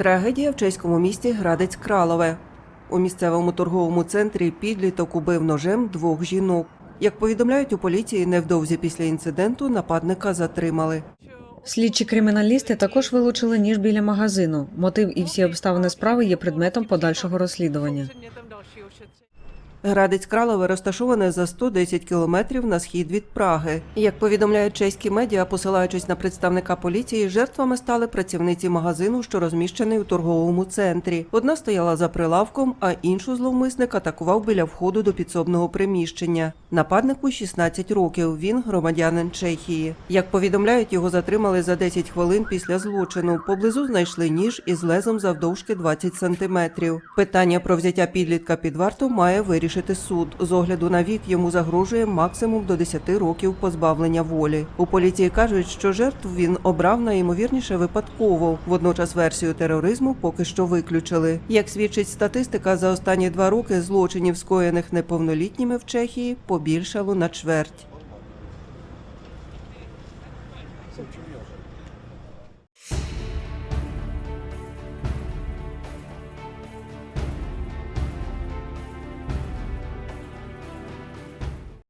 Трагедія в чеському місті Градець Кралове. У місцевому торговому центрі підліток убив ножем двох жінок. Як повідомляють у поліції, невдовзі після інциденту нападника затримали. Слідчі криміналісти також вилучили ніж біля магазину. Мотив і всі обставини справи є предметом подальшого розслідування. Градець Кралове розташоване за 110 кілометрів на схід від Праги. Як повідомляють чеські медіа, посилаючись на представника поліції, жертвами стали працівниці магазину, що розміщений у торговому центрі. Одна стояла за прилавком, а іншу зловмисник атакував біля входу до підсобного приміщення. Нападнику 16 років. Він громадянин Чехії. Як повідомляють, його затримали за 10 хвилин після злочину. Поблизу знайшли ніж із лезом завдовжки 20 сантиметрів. Питання про взяття підлітка під варту має вирішити суд. З огляду на вік йому загрожує максимум до 10 років позбавлення волі. У поліції кажуть, що жертв він обрав найімовірніше випадково. Водночас версію тероризму поки що виключили. Як свідчить статистика, за останні два роки злочинів, скоєних неповнолітніми в Чехії, побільшало на чверть.